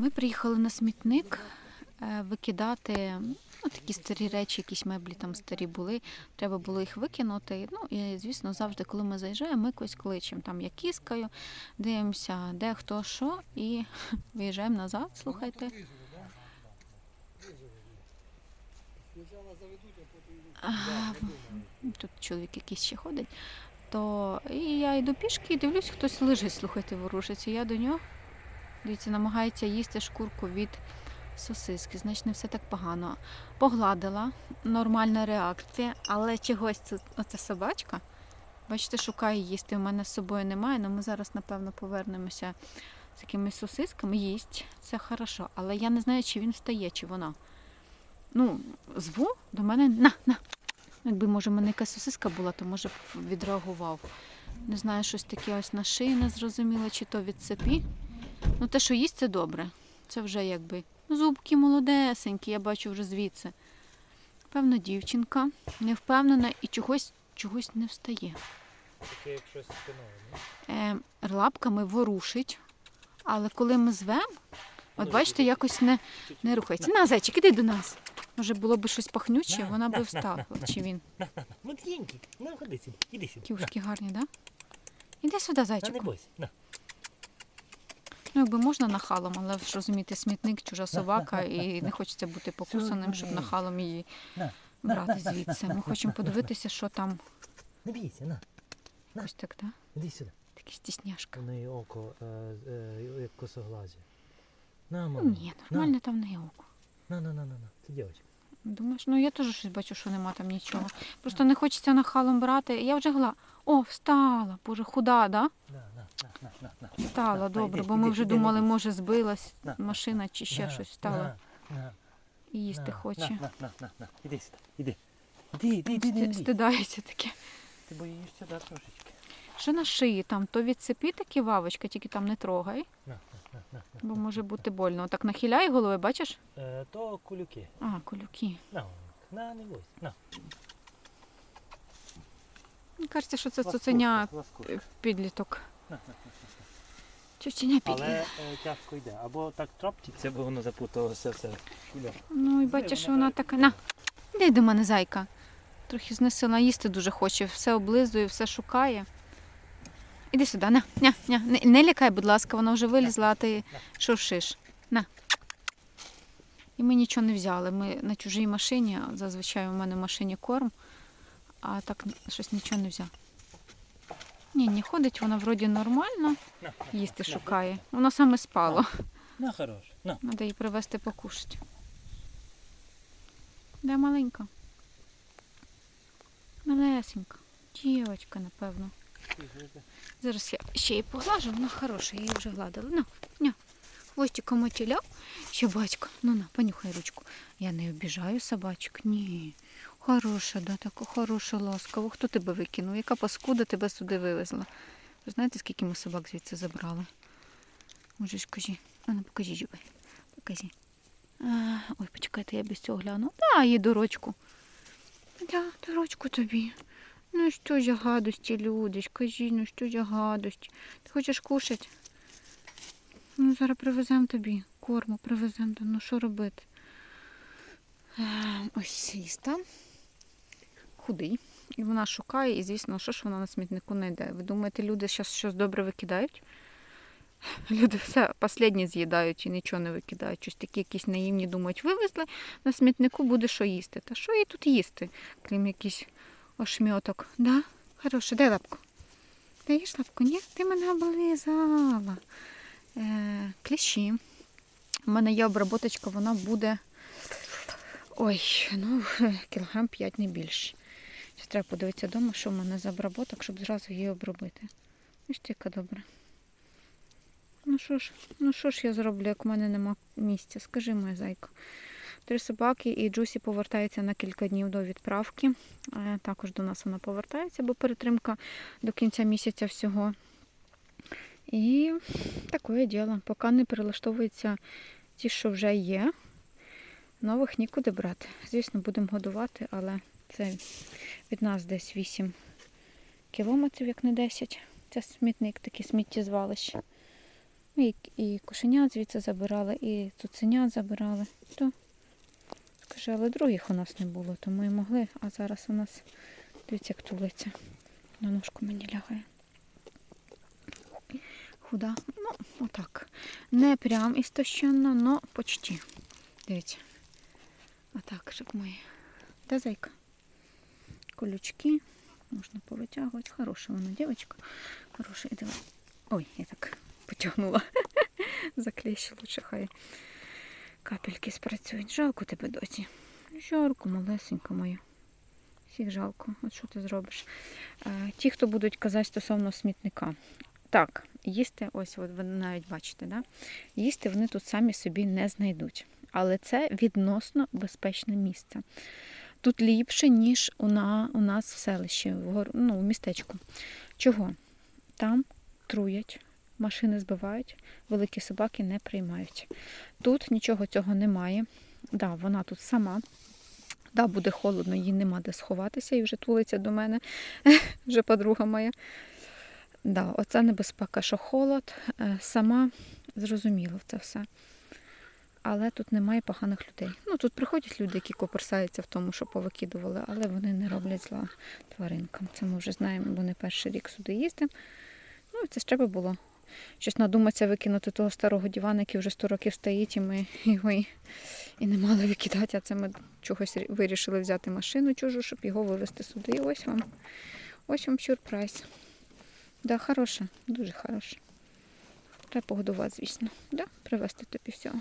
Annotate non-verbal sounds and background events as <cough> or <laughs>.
Ми приїхали на смітник е, викидати ну, такі старі речі, якісь меблі там старі були. Треба було їх викинути. Ну і звісно, завжди, коли ми заїжджаємо, ми когось кличемо. Там я кіскаю, дивимося, де хто що, і <laughs> виїжджаємо назад. Слухайте. Тут чоловік якийсь ще ходить. То і я йду пішки і дивлюсь, хтось лежить, слухайте, ворушиться. Я до нього. Дивіться, намагається їсти шкурку від сосиски. Значить, не все так погано. Погладила, нормальна реакція, але чогось тут оця собачка. Бачите, шукає їсти. У мене з собою немає, але ми зараз, напевно, повернемося з якимись сосисками. Їсть, це хорошо. Але я не знаю, чи він встає, чи вона. Ну, зву до мене на, на. Якби, може, в мене якась сосиска була, то може б відреагував. Не знаю, щось таке ось на шиї не зрозуміло, чи то від цепі. Ну, те, що їсть, це добре. Це вже якби зубки молодесенькі, я бачу вже звідси. Певно, дівчинка не впевнена і чогось, чогось не встає. Таке як щось спиною, Е, лапками ворушить, але коли ми звемо, от бачите, якось не, не рухається. На, зайчик, іди до нас. Може, було б щось пахнюче, На, вона би встала. Чи він? Маленький, ну ходи сюди, іди сюди. Ківушки гарні, так? Да? Іди сюди, На, не бойся, на. Ну, якби можна нахалом, але ж розумієте, смітник, чужа собака, <laughs> і не хочеться бути покусаним, щоб нахалом її брати звідси. Ми хочемо подивитися, що там Не бійся, на, ось так, да? іди сюди. Такі стісняшка. У неї око е, е, як косоглазі. На, Ну, мама. ні, нормально там не око. На, на, на, на, на. Це дівчинка. Думаєш, ну я теж щось бачу, що нема там нічого. Просто не хочеться нахалом брати. Я вже гла. О, встала. Боже, худа, да? На, на, на, на, на, на. Встала, На, добре, йди, бо ми йди, вже йди, думали, може, збилась На, машина чи ще На, щось встала на, і їсти на, хоче. На, на, на, на, на. Іди сюди, іди. Іди, іди, іди, іди, Стидається таке. Ти боїшся, да, трошечки? Що на шиї там, то від цепі такі вавочка, тільки там не трогай, На, на, на, на, на. бо може бути больно. Так нахиляй голови, бачиш? Е, то кулюки. А, колюки. На, на, не бойся. На. Мені кажеться, що це цуценя підліток. На, Але е, тяжко йде. Або так троптиться, бо воно запуталося все. Куля. Ну і бачиш, що вона така. На, іди до мене, зайка. Трохи знесила, їсти дуже хоче, все облизує, все шукає. Іди сюди, на, ня, ня. Не, не лякай, будь ласка, вона вже вилізла, а ти шуршиш. На. І ми нічого не взяли. Ми на чужій машині, зазвичай у мене в машині корм, а так щось нічого не взяв. Ні, не ходить, вона вроді нормально, На, їсти шукає. Вона саме спало. на хорош. На. Треба її привезти покушати. Де маленька? Малесенька. Дівочка, напевно. Зараз я ще її поглажу, вона хороша, я її вже гладила. На, ня. Хвостиком отіляв. Ще батько. Ну на, понюхай ручку. Я не обіжаю собачок. Ні. Хороша, да, така хороша, ласкава. Хто тебе викинув? Яка паскуда тебе сюди вивезла? Ви знаєте, скільки ми собак звідси забрали? Може ж кажи. А ну покажи жуби. Покажи. Ой, почекайте, я без цього гляну. Да, є дорочку. Да, дорочку тобі. Ну що за гадості, люди, скажи, ну що за гадості. Ти хочеш кушати? Ну, зараз привеземо тобі. Корму привеземо. Ну що робити? Е, Ось сіста. Худий. І вона шукає, і звісно, що ж вона на смітнику не йде. Ви думаєте, люди зараз щось добре викидають? <laughs> Люди все останнє з'їдають і нічого не викидають. Щось такі якісь наївні думають, вивезли на смітнику буде що їсти. Та що їй тут їсти, крім якийсь ошмьоток? Да? Хороше, дай лапку. Даєш лапку? Ні? Ти мене облизала. Е, кліщі. У мене є обработочка, вона буде. Ой, ну, <laughs> кілограм 5 не більше. Ще треба подивитися вдома, що в мене за обработок, щоб зразу її обробити. Ось ти яка добра. Ну що ж, ну що ж я зроблю, як у мене нема місця? Скажи, моя зайка. Три собаки і Джусі повертається на кілька днів до відправки. Е, Також до нас вона повертається, бо перетримка до кінця місяця всього. І таке діло. Поки не перелаштовуються ті, що вже є. Нових нікуди брати. Звісно, будемо годувати, але це від нас десь 8 кілометрів, як не 10. Це смітник, таке сміттєзвалище. Ну, І, і кошенят звідси забирали, і цуценят забирали. То, скажи, але других у нас не було, то ми могли, а зараз у нас, дивіться, як тулиться. На ножку мені лягає. Худа. Ну, отак. Не прям істощенно, но почти. Дивіться. Отак, щоб ми. Де зайка? Колючки. Можна повитягувати. Хороша вона, дівчинка. Хороша. Іди. Ой, я так потягнула. <laughs> Заклещу лучше хай капельки спрацюють. Жалко тебе досі. Жарко, малесенька моя. Всіх жалко. От що ти зробиш? Е, Ті, хто будуть казати стосовно смітника. Так, їсти, ось от ви навіть бачите, да? їсти вони тут самі собі не знайдуть. Але це відносно безпечне місце. Тут ліпше, ніж у, на, у нас в селищі, в, ну, в містечку. Чого? Там труять, машини збивають, великі собаки не приймають. Тут нічого цього немає. Да, вона тут сама. Да, буде холодно, їй нема де сховатися і вже тулиться до мене, <laughs> вже подруга моя. Да, оце небезпека, що холод, е, сама зрозуміло це все. Але тут немає поганих людей. Ну тут приходять люди, які коперсаються в тому, що повикидували, але вони не роблять зла тваринкам. Це ми вже знаємо, бо не перший рік сюди їздимо. Ну, це ж треба було. Щось надуматися викинути того старого дивана, який вже 100 років стоїть, і ми його і, і не мали викидати, а це ми чогось вирішили взяти машину чужу, щоб його вивезти сюди. І ось вам, ось вам сюрприз. Да, хороша, дуже хороша. Треба погодувати, звісно. Да, привезти тобі всього.